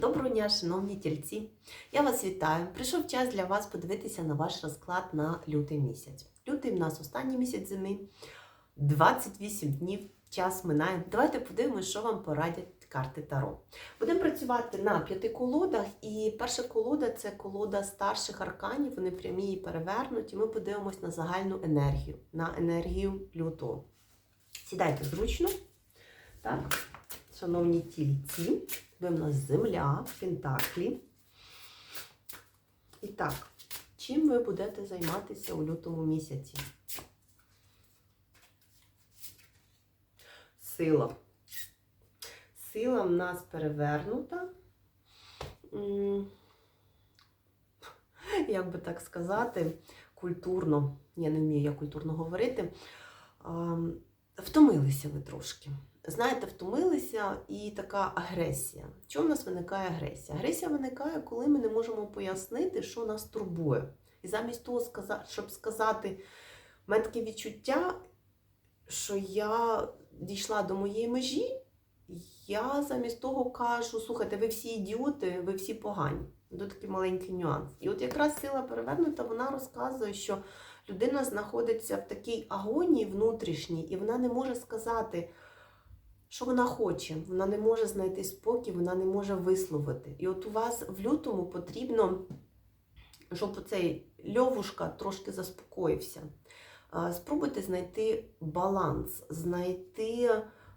Доброго дня, шановні тільці! Я вас вітаю. Прийшов час для вас подивитися на ваш розклад на лютий місяць. Лютий в нас останній місяць зими, 28 днів, час минає. Давайте подивимося, що вам порадять карти Таро. Будемо працювати на п'яти колодах, і перша колода це колода старших арканів, вони прямі і перевернуті. Ми подивимось на загальну енергію, на енергію лютого. Сідайте зручно. Так, шановні тільці. Ви в нас земля, пентаклі. І так, чим ви будете займатися у лютому місяці? Сила. Сила в нас перевернута. Як би так сказати, культурно, я не вмію як культурно говорити. Втомилися ви трошки. Знаєте, втомилися і така агресія. Чому в нас виникає агресія? Агресія виникає, коли ми не можемо пояснити, що нас турбує. І замість того, щоб сказати, в мене таке відчуття, що я дійшла до моєї межі, я замість того кажу: слухайте, ви всі ідіоти, ви всі погані. Тут такий маленький нюанс. І от якраз сила перевернута, вона розказує, що людина знаходиться в такій агонії внутрішній, і вона не може сказати, що вона хоче. Вона не може знайти спокій, вона не може висловити. І от у вас в лютому потрібно, щоб цей льовушка трошки заспокоївся. Спробуйте знайти баланс, знайти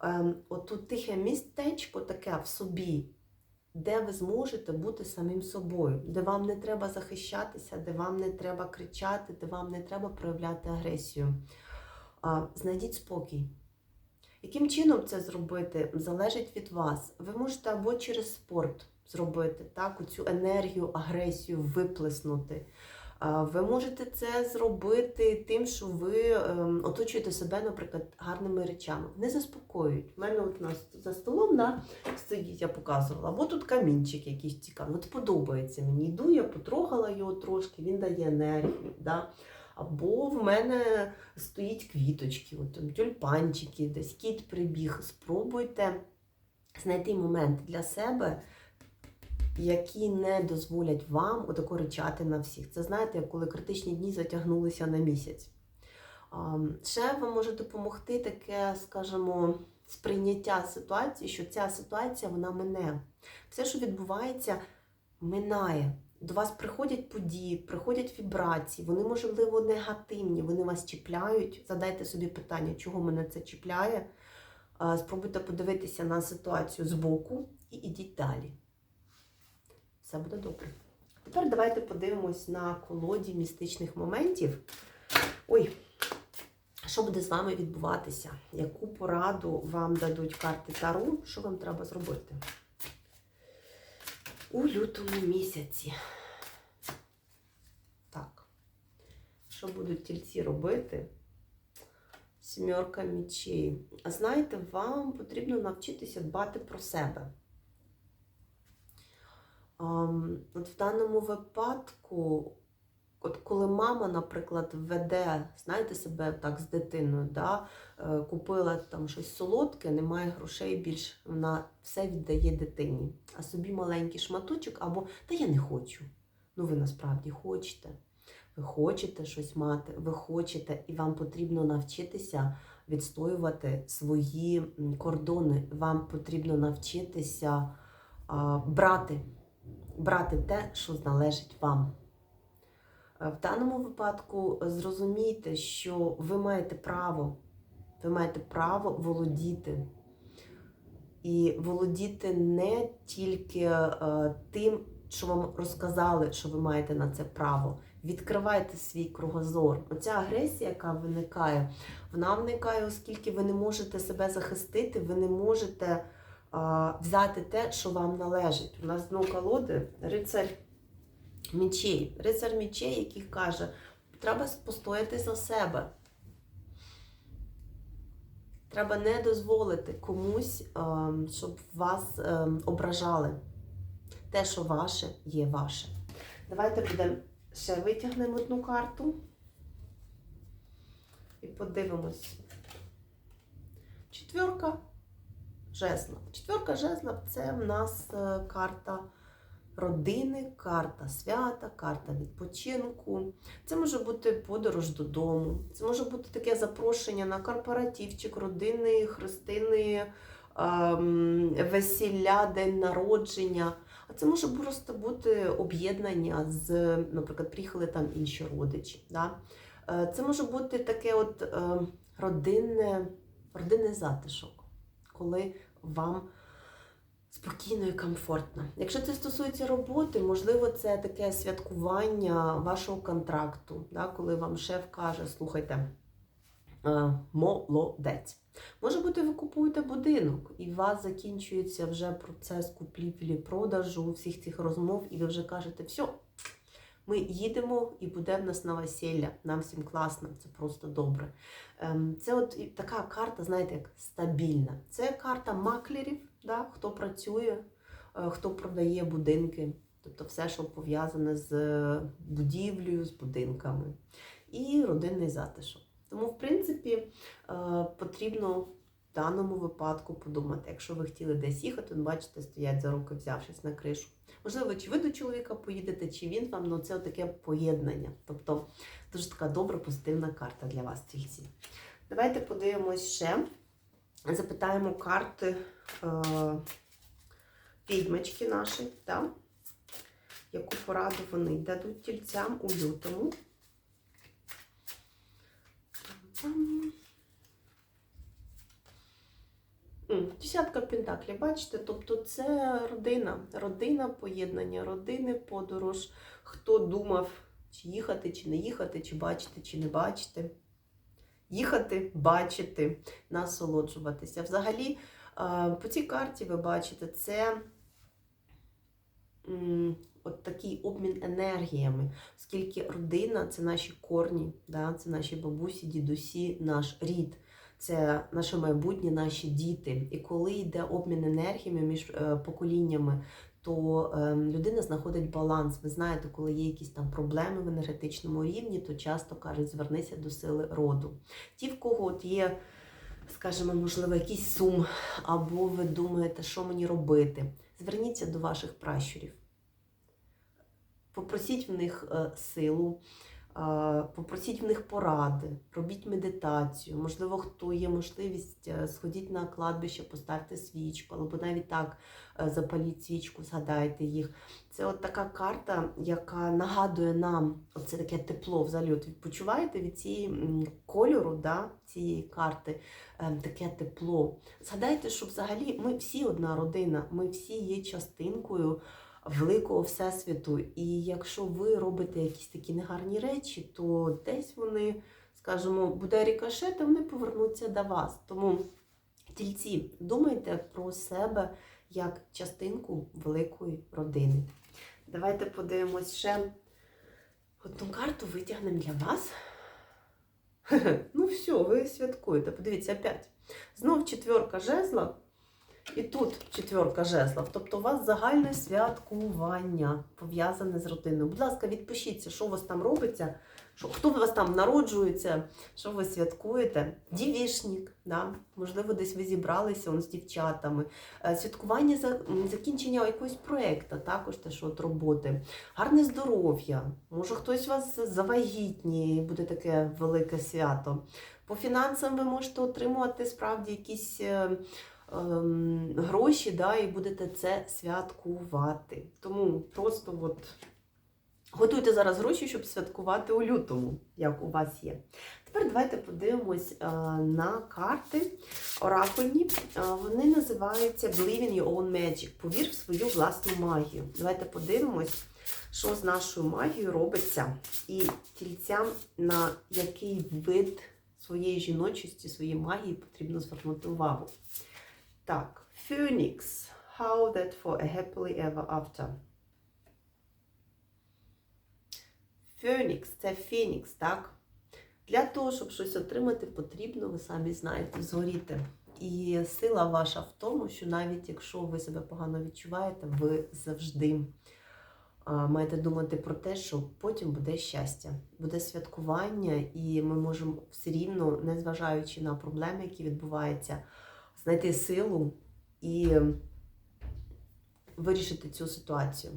ем, оту тихе містечко таке в собі, де ви зможете бути самим собою, де вам не треба захищатися, де вам не треба кричати, де вам не треба проявляти агресію. Знайдіть спокій. Яким чином це зробити, залежить від вас. Ви можете або через спорт зробити, так, оцю енергію, агресію виплеснути. Ви можете це зробити тим, що ви ем, оточуєте себе, наприклад, гарними речами. Не заспокоюють. У мене от нас за столом да, стоїть, я показувала, або тут камінчик якийсь цікавий. От подобається мені. Йду, я потрогала його трошки, він дає енергію. Да? Або в мене стоїть квіточки, от, там, тюльпанчики, десь кіт прибіг. Спробуйте знайти момент для себе, які не дозволять вам отако ричати на всіх. Це знаєте, коли критичні дні затягнулися на місяць. Ще вам може допомогти таке, скажімо, сприйняття ситуації, що ця ситуація вона мине. Все, що відбувається, минає. До вас приходять події, приходять вібрації, вони, можливо, негативні, вони вас чіпляють. Задайте собі питання, чого мене це чіпляє. Спробуйте подивитися на ситуацію збоку і ідіть далі. Все буде добре. Тепер давайте подивимось на колоді містичних моментів. Ой, що буде з вами відбуватися? Яку пораду вам дадуть карти Таро? Що вам треба зробити? У лютому місяці. Так. Що будуть тільці робити? Сімерка мічей. А знаєте, вам потрібно навчитися дбати про себе. От в даному випадку, от коли мама, наприклад, веде, знаєте, себе так з дитиною, да, е, купила там щось солодке, немає грошей більш, вона все віддає дитині, а собі маленький шматочок або та я не хочу. Ну, ви насправді хочете. Ви хочете щось мати, ви хочете, і вам потрібно навчитися відстоювати свої кордони. Вам потрібно навчитися а, брати, брати те, що належить вам. Е, В даному випадку зрозумійте, що ви маєте право, ви маєте право володіти. І володіти не тільки е, тим, що вам розказали, що ви маєте на це право. Відкривайте свій кругозор. Оця агресія, яка виникає, вона виникає, оскільки ви не можете себе захистити, ви не можете взяти те, що вам належить. У нас знову колоди рицарь мічей. Рицар мічей, який каже, треба постояти за себе. Треба не дозволити комусь, ем, щоб вас ем, ображали. Те, що ваше, є ваше. Давайте будемо ще витягнемо одну карту і подивимось. Четверка жезлов. Четверка жезлов це в нас е, карта родини, карта свята, карта відпочинку. Це може бути подорож додому, це може бути таке запрошення на корпоративчик, родини, хрестини, ем, весілля, день народження. А це може просто бути об'єднання з, наприклад, приїхали там інші родичі. Да? Е, Це може бути таке от е, родинне, родинний затишок, коли вам спокійно і комфортно. Якщо це стосується роботи, можливо, це таке святкування вашого контракту, да? коли вам шеф каже, слухайте, е, молодець. Може бути, ви купуєте будинок, і у вас закінчується вже процес купівлі-продажу, всіх цих розмов, і ви вже кажете, все, ми їдемо і буде в нас на весілля. Нам всім класно, це просто добре. Ем, Це от така карта, знаєте, як стабільна. Це карта маклерів, да, хто працює, е, хто продає будинки, тобто все, що пов'язане з е, будівлею, з будинками. І родинний затишок. Тому, в принципі, е, потрібно в даному випадку подумати, якщо ви хотіли десь їхати, то бачите, стоять за руки, взявшись на кришу. Можливо, чи ви до чоловіка поїдете, чи він вам, ну це таке поєднання. Тобто дуже така добра, позитивна карта для вас, тільці. Давайте подивимось ще. Запитаємо карти е, відьмачки наші, так? яку пораду вони дадуть тільцям у лютому. Десятка пентаклів, бачите, тобто це родина, родина, поєднання родини, подорож. Хто думав, чи їхати, чи не їхати, чи бачити, чи не бачити. Їхати, бачити, насолоджуватися. Взагалі, по цій карті ви бачите, це от такий обмін енергіями, оскільки родина це наші корні, да, це наші бабусі, дідусі, наш рід. Це наше майбутнє, наші діти. І коли йде обмін енергіями між е, поколіннями, то е, людина знаходить баланс. Ви знаєте, коли є якісь там проблеми в енергетичному рівні, то часто кажуть, звернися до сили роду. Ті, в кого от є, скажімо, можливо, якийсь сум, або ви думаєте, що мені робити, зверніться до ваших пращурів. Попросіть в них е, силу, попросіть в них поради, робіть медитацію. Можливо, хто є можливість, е, сходіть на кладбище, поставте свічку, або навіть так е, запаліть свічку, згадайте їх. Це от така карта, яка нагадує нам оце таке тепло. Взагалі, от відпочиваєте від цієї кольору, да, цієї карти, е, таке тепло. Згадайте, що взагалі ми всі одна родина, ми всі є частинкою великого всесвіту. І якщо ви робите якісь такі негарні речі, то десь вони, скажімо, буде рікошет, і вони повернуться до вас. Тому тільці, думайте про себе як частинку великої родини. Давайте подивимось ще одну карту витягнемо для вас. Ну все, ви святкуєте. Подивіться, опять. Знов четверка жезла. І тут четверка жезлов. Тобто у вас загальне святкування пов'язане з родиною. Будь ласка, відпишіться, що у вас там робиться, що, хто у вас там народжується, що ви святкуєте. Дівішник, да? можливо, десь ви зібралися он, з дівчатами. Е, Святкування за, закінчення якогось проєкту, також теж от роботи. Гарне здоров'я. Може, хтось у вас завагітніє, буде таке велике свято. По фінансам ви можете отримувати справді якісь. Ем, гроші, да, і будете це святкувати. Тому просто от готуйте зараз гроші, щоб святкувати у лютому, як у вас є. Тепер давайте подивимось е, на карти оракульні. Е, вони називаються Believe in your own magic. Повір в свою власну магію. Давайте подивимось, що з нашою магією робиться, і тільцям на який вид своєї жіночості, своєї магії потрібно звернути увагу. Так, Phoenix. How that for a happily ever after. Phoenix – це Фінікс, так? Для того, щоб щось отримати, потрібно, ви самі знаєте, згоріти. І сила ваша в тому, що навіть якщо ви себе погано відчуваєте, ви завжди маєте думати про те, що потім буде щастя, буде святкування, і ми можемо все рівно, незважаючи на проблеми, які відбуваються, знайти силу і вирішити цю ситуацію.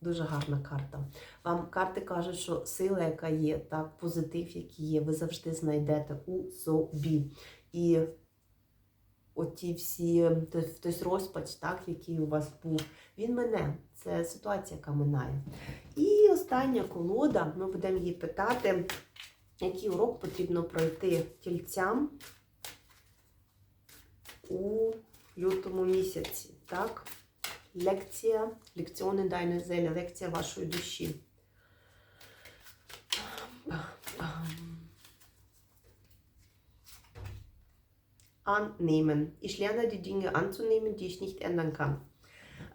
Дуже гарна карта. Вам карти кажуть, що сила, яка є, так, позитив, який є, ви завжди знайдете у собі. І оті всі, той розпач, так, який у вас був, він мене. Це ситуація, яка минає. І остання колода, ми будемо її питати, який урок потрібно пройти тільцям у лютому місяці. Так? Лекція, лекціони Deine Seele, лекція вашої душі. Annehmen. Ich lerne die Dinge anzunehmen, die ich nicht ändern kann.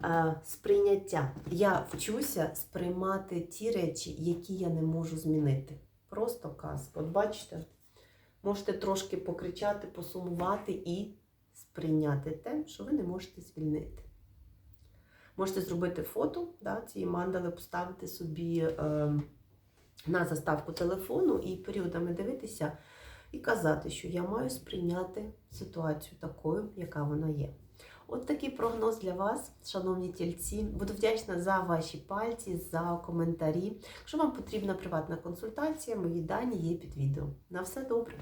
Е, Сприйняття. Я вчуся сприймати ті речі, які я не можу змінити. Просто казка. От бачите, можете трошки покричати, посумувати і сприйняти те, що ви не можете звільнити. Можете зробити фото да, цієї мандали, поставити собі е, на заставку телефону і періодами дивитися і казати, що я маю сприйняти ситуацію такою, яка вона є. От такий прогноз для вас, шановні тільці. Буду вдячна за ваші пальці, за коментарі. Якщо вам потрібна приватна консультація, мої дані є під відео. На все добре!